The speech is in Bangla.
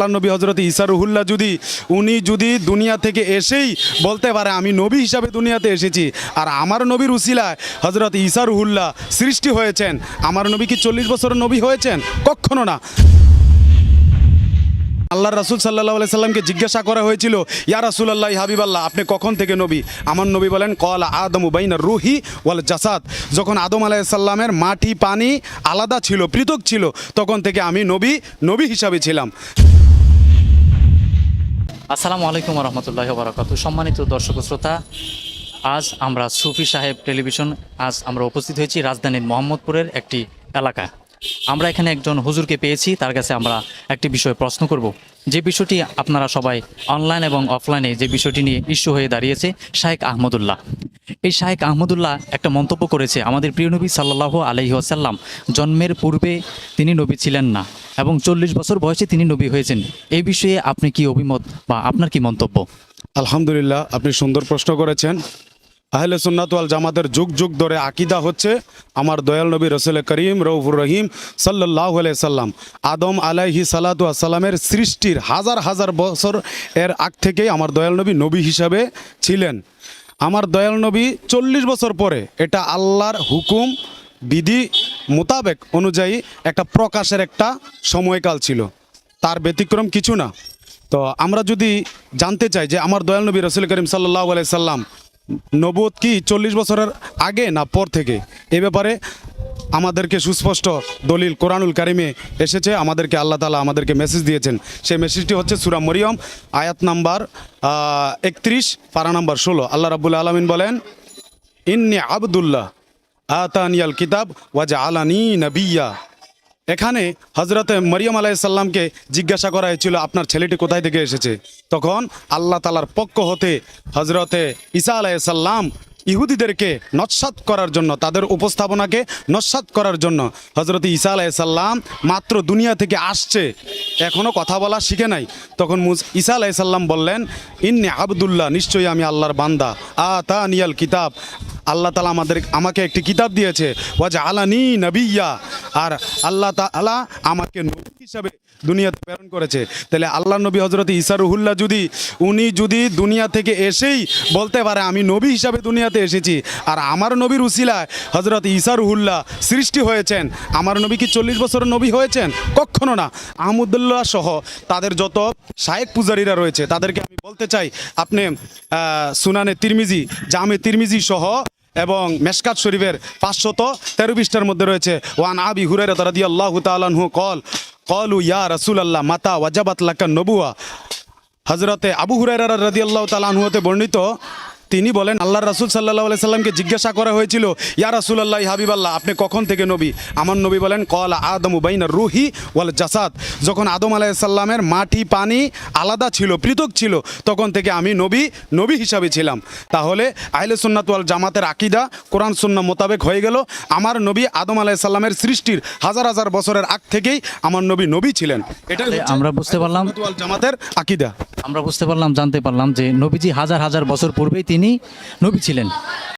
আল্লাহ নবী হজরত ইসারুহুল্লাহ যদি, উনি যদি দুনিয়া থেকে এসেই বলতে পারে, আমি নবী হিসাবে দুনিয়াতে এসেছি। আর আমার নবীর উসিলায় হজরত ইসারুহুল্লাহ সৃষ্টি হয়েছেন, আমার নবী কি চল্লিশ বছরের নবী হয়েছেন? কখনো না। আল্লাহ রাসুল সাল্লাহ সাল্লামকে জিজ্ঞাসা করা হয়েছিল, ইয়া রাসুলাল্লাহ, হাবিবাল্লাহ, আপনি কখন থেকে নবী? আমার নবী বলেন কল আদম উবাইন রুহি ওয়াল জাসাদ। যখন আদম আলাইসাল্লামের মাটি পানি আলাদা ছিল, পৃথক ছিল, তখন থেকে আমি নবী নবী হিসাবে ছিলাম। আসসালামু আলাইকুম রহমতুল্লাহ বারাকাতু সম্মানিত দর্শক শ্রোতা, আজ আমরা সুফি সাহেব টেলিভিশন, আজ আমরা উপস্থিত হয়েছি রাজধানীর মোহাম্মদপুরের একটি এলাকা আমরা এখানে একজন হুজুরকে পেয়েছি, তার কাছে আমরা একটি বিষয়ে প্রশ্ন করব। যে বিষয়টি আপনারা সবাই অনলাইন এবং অফলাইনে যে বিষয়টি নিয়ে ইস্যু হয়ে দাঁড়িয়েছে শাহেক আহমদুল্লাহ। এই শাহেক আহমদুল্লাহ একটা মন্তব্য করেছে আমাদের প্রিয় নবী সাল্লাহ আলহি আসাল্লাম জন্মের পূর্বে তিনি নবী ছিলেন না এবং চল্লিশ বছর বয়সে তিনি নবী হয়েছেন। এই বিষয়ে আপনি কি অভিমত বা আপনার কি মন্তব্য? আলহামদুলিল্লাহ, আপনি সুন্দর প্রশ্ন করেছেন। আহলে সুন্নাত ওয়াল জামাতের যুগ যুগ ধরে আকিদা হচ্ছে আমার দয়াল নবী রসুল করিম রৌফুর রহিম সাল্লাহ সাল্লাম আদম আলাইহি সালাতু সাল্লামের সৃষ্টির হাজার হাজার বছর এর আগ থেকেই আমার দয়াল নবী নবী হিসাবে ছিলেন। আমার দয়াল নবী চল্লিশ বছর পরে এটা আল্লাহর হুকুম, বিধি মোতাবেক অনুযায়ী একটা প্রকাশের একটা সময়কাল ছিল। তার ব্যতিক্রম কিছু না। তো আমরা যদি জানতে চাই যে আমার দয়াল নবী রসুল করিম সাল্লাহ সাল্লাম নবদ কি চল্লিশ বছরের আগে না পর থেকে? এ ব্যাপারে আমাদেরকে সুস্পষ্ট দলিল কোরআনুল কারিমে এসেছে, আমাদেরকে আল্লাহ তালা আমাদেরকে মেসেজ দিয়েছেন। সেই মেসেজটি হচ্ছে সুরা মরিয়ম, আয়াত নাম্বার একত্রিশ, পারা নাম্বার ষোলো। আল্লাহ রাবুল আলমিন বলেন, ইন্নি আবদুল্লাহ আতানিয়াল কিতাব ওয়াজা আলানি নবিয়া। এখানে হজরতে মরিয়ম আলাইসাল্লামকে জিজ্ঞাসা করা হয়েছিল, আপনার ছেলেটি কোথায় থেকে এসেছে? তখন আল্লাহ তালার পক্ষ হতে হজরতে ঈসা আলাইসাল্লাম ইহুদিদেরকে নস্বাত করার জন্য, তাদের উপস্থাপনাকে নস্বাত করার জন্য হজরত ঈসা আলাইসাল্লাম মাত্র দুনিয়া থেকে আসছে। এখনও কথা বলা শিখে নাই। তখন মুজ, ঈসা আলাইসাল্লাম বললেন, ইন্নি আবদুল্লাহ, নিশ্চয়ই আমি আল্লাহর বান্দা। আ তা নিয়াল কিতাব। আল্লাহ তালা আমাদের, আমাকে একটি কিতাব দিয়েছে ওয়াজা আলানি নবিয়া আর আল্লাহ তালা আমাকে নবী হিসাবে দুনিয়াতে প্রেরণ করেছে। তাহলে আল্লাহ নবী হজরত ইসারুহুল্লাহ যদি, উনি যদি দুনিয়া থেকে এসেই বলতে পারে, আমি নবী হিসাবে দুনিয়াতে এসেছি। আর আমার নবীর উসিলায় হজরত ইসারুহুল্লাহ সৃষ্টি হয়েছেন, আমার নবী কি চল্লিশ বছরের নবী হয়েছেন? কখনো না। আহমদুল্লাহ সহ তাদের যত শায়েক পূজারীরা রয়েছে, তাদেরকে আমি বলতে চাই, আপনি সুনানে তিরমিজি, জামে তিরমিজি সহ এবং মেশকাত শরীফের পাঁচশত তেরো পৃষ্ঠার মধ্যে রয়েছে, ওয়ান আবি হুরাইরা রাদি আল্লাহ তালানহু কল কলু ইয়া রসুলাল্লাহ মাতা ওয়াজাবাত লাকা নবুয়া হজরতে আবু হুরাইরা রদিয়াল্লাহ তালানহুতে বর্ণিত তিনি বলেন আল্লাহ রাসুল সাল্লাহ সাল্লামকে জিজ্ঞাসা করা হয়েছিল ইয়া রাসুল আল্লাহ হাবিবাল্লাহ আপনি কখন থেকে নবী? আমার নবী বলেন কল আদম উবাইন রুহি ওয়াল জাসাদ। যখন আদম আলাইসাল্লামের মাটি পানি আলাদা ছিল পৃথক ছিল তখন থেকে আমি নবী নবী হিসাবে ছিলাম। তাহলে আহলে সুন্নাত ওয়াল জামাতের আকিদা কোরআন সুন্না মোতাবেক হয়ে গেল। আমার নবী আদম আলাইসাল্লামের সৃষ্টির হাজার হাজার বছরের আগ থেকেই আমার নবী নবী ছিলেন। এটাই আমরা বুঝতে পারলাম জামাতের আকিদা। আমরা বুঝতে পারলাম জানতে পারলাম যে নবীজি হাজার হাজার বছর পূর্বেই তিনি নবী ছিলেন।